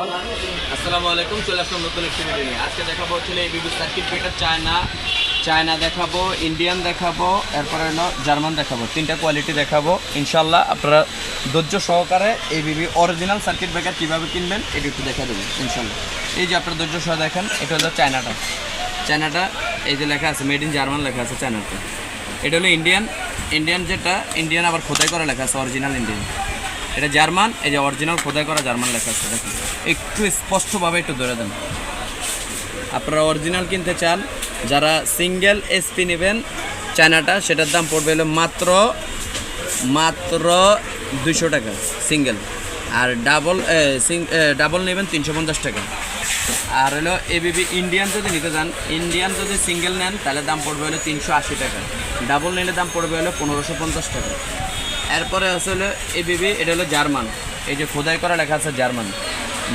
আসসালামু আলাইকুম, চলে আসলাম নতুন একটি ভিডিও নিয়ে। আজকে দেখাবো হচ্ছে এই BB circuit breaker China China দেখাবো ইন্ডিয়ান দেখাবো, এরপরে জার্মান দেখাবো। তিনটা কোয়ালিটি দেখাবো। ইনশাল্লাহ আপনারা ধৈর্য সহকারে এই বিবি অরিজিনাল সার্কিট ব্রেকার কীভাবে কিনবেন, এটা একটু দেখা দেবেন ইনশাল্লাহ এই যে আপনার ধৈর্য সহ দেখেন, এটা হলো চায়নাটা চায়নাটা এই যে লেখা আছে মেড ইন জার্মান লেখা আছে চায়নাটা এটা হলো ইন্ডিয়ান ইন্ডিয়ান যেটা ইন্ডিয়ান আবার খোদাই করা লেখা আছে অরিজিনাল ইন্ডিয়ান এটা জার্মান, এই যে অরিজিনাল খোদাই করা জার্মান লেখা আছে, দেখুন। একটু স্পষ্টভাবে একটু ধরে দেন। আপনারা অরিজিনাল কিনতে চান, যারা সিঙ্গেল এসপি নেবেন, চায়নাটা, সেটার দাম পড়বে হলো মাত্র মাত্র দুশো টাকা সিঙ্গেল আর ডাবল ডাবল নেবেন তিনশো পঞ্চাশ টাকা। আর হলো এবিবি ইন্ডিয়ান যদি নিতে চান ইন্ডিয়ান যদি সিঙ্গেল নেন, তাহলে দাম পড়বে হলো তিনশো আশি টাকা। ডাবল নিলে দাম পড়বে হলো পনেরোশো পঞ্চাশ টাকা। এরপরে আছে হলো এবিবি এটা হলো জার্মান। এই যে খোদাই করা লেখা আছে জার্মান।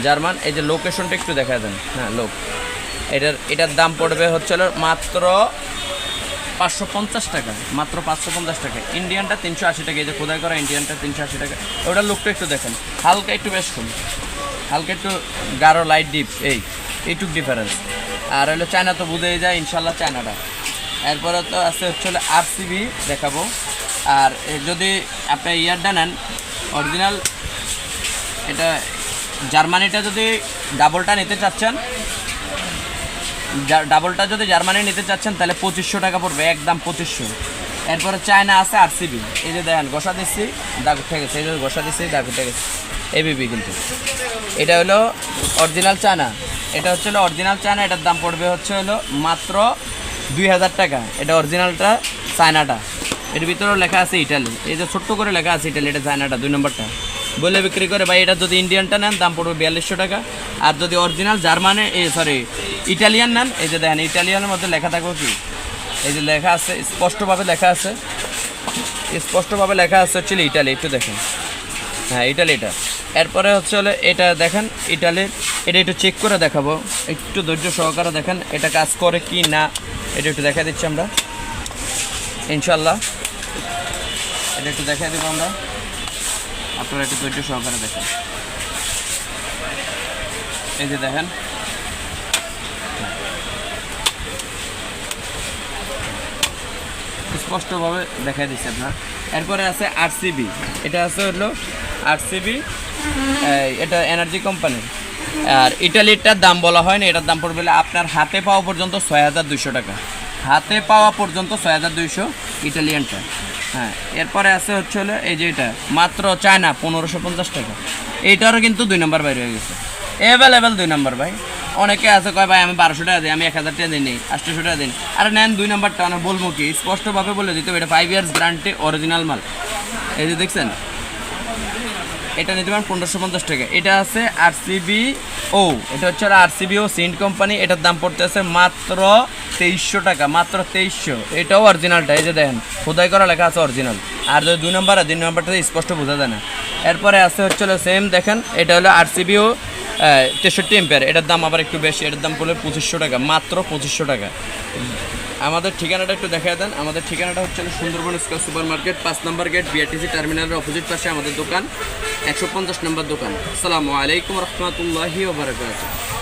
জার্মান, এই যে লোকেশনটা একটু দেখা দেন। হ্যাঁ লোক। এটার এটার দাম পড়বে হচ্ছে মাত্র পাঁচশো পঞ্চাশ টাকা, মাত্র পাঁচশো পঞ্চাশ টাকা। ইন্ডিয়ানটা তিনশো আশি টাকা, এই যে খোদাই করা ইন্ডিয়ানটা তিনশো আশি টাকা। ওটার লুকটা একটু দেখেন। হালকা একটু বেশ কম। হালকা একটু গাঢ় লাইট ডিপ এই, এইটুক ডিফারেন্স আর হলো চায়না তো বুঝেই যায়, ইনশাল্লাহ চায়নাটা। এরপরে তো আছে হচ্ছে হলো আর দেখাবো। আর যদি আপনি ইয়ারটা নেন অরিজিনাল এটা জার্মানিটা যদি ডাবলটা নিতে চাচ্ছেন ডাবলটা যদি জার্মানি নিতে চাচ্ছেন, তাহলে পঁচিশশো টাকা পড়বে, একদম পঁচিশশো। এরপরে চায়না আছে আর সিবি এই যে দেখেন গোসা দিচ্ছি, দাগ উঠে গেছে, এই যে গোসা দিচ্ছি, দাগ উঠে গেছে। এবিবি কিন্তু। এটা হলো অরিজিনাল চায়না। এটা হচ্ছে হলো অরিজিনাল চায়না, এটার দাম পড়বে হচ্ছে হলো মাত্র দুই হাজার টাকা। এটা অরিজিনালটা চায়নাটা। এর ভিতরেও লেখা আছে ইটালি। এই যে ছোট্ট করে লেখা আছে ইটালি, এটা চায়নাটা দুই নম্বরটা। বলে বিক্রি করে, ভাই, এটা যদি ইন্ডিয়ানটা নেন, দাম পড়বে বিয়াল্লিশশো টাকা। আর যদি অরিজিনাল জার্মানে, এ সরি ইটালিয়ান নেন, এই যে দেখেন, ইটালিয়ানের মধ্যে লেখা থাকবে কি? এই যে লেখা আছে, স্পষ্টভাবে লেখা আছে। স্পষ্টভাবে লেখা আছে হচ্ছে ইটালি, একটু দেখেন। হ্যাঁ ইটালি এটা। এরপরে হচ্ছে হলে এটা দেখেন ইটালির এটা একটু চেক করে দেখাবো। একটু ধৈর্য সহকারে দেখেন, এটা কাজ করে কি না, এটা একটু দেখা দিচ্ছি আমরা। ইনশাল্লাহ এটা একটু দেখা দেবো আমরা। আপনারা একটু ধৈর্য সহকারে দেখেন। এই যে দেখেন। স্পষ্টভাবে দেখা দিচ্ছে আপনার। এরপরে আছে আরসিবি এটা আছে হলো আরসিবি এটা এনার্জি কোম্পানির আর ইটালিটার দাম বলা হয় না এটার দাম পড়বে আপনার হাতে পাওয়া পর্যন্ত ছয় হাজার দুইশো টাকা। হাতে পাওয়া পর্যন্ত ছয় হাজার দুইশো ইটালিয়ানটা হ্যাঁ এরপরে আছে হচ্ছে হলো এই যে এটা, মাত্র চায়না, পনেরোশো পঞ্চাশ টাকা। এইটারও কিন্তু দুই নম্বর বাইরে হয়ে গেছে। অ্যাভেলেবেল দুই নম্বর ভাই। অনেকে আছে, কয়, ভাই, আমি বারোশো টাকা দিই, আমি এক হাজার টাকা দিই আটশোশো টাকা দিই আরে নেন দুই নম্বরটা, আমি বলব কি, স্পষ্টভাবে বলে দিতে এটা ফাইভ ইয়ার্স গ্যারান্টি অরিজিনাল মাল। এই যে দেখছেন? এটা নিতে পারেন পনেরোশো পঞ্চাশ টাকা। এটা আছে আর সিবি ও এটা হচ্ছে আর সিবি ও সিন্ট কোম্পানি এটার দাম পড়তে আছে মাত্র তেইশশো টাকা, মাত্র তেইশশো। এটাও অরিজিনালটা এই যে দেখেন, খোদাই করা লেখা আছে অরিজিনাল আর যদি দুই নম্বর আর তিন নম্বরটা স্পষ্ট বোঝা যায় না। এরপরে আছে হচ্ছে সেম দেখেন, এটা হলো আর সিবি ও তেষট্টি এম্পিয়ার এটার দাম আবার একটু বেশি, এটার দাম পড়লে পঁচিশশো টাকা, মাত্র পঁচিশশো টাকা। আমাদের ঠিকানাটা একটু দেখা দেন। আমাদের ঠিকানাটা হচ্ছে সুন্দরবন স্কোয়ার সুপার মার্কেট পাঁচ নম্বর গেট বিআরটিসি টার্মিনালের অপোজিট পাশে আমাদের দোকান, একশো পঞ্চাশ নম্বর দোকান। আসসালামু আলাইকুম রহমতুল্লাহি ওবরাকাতুহ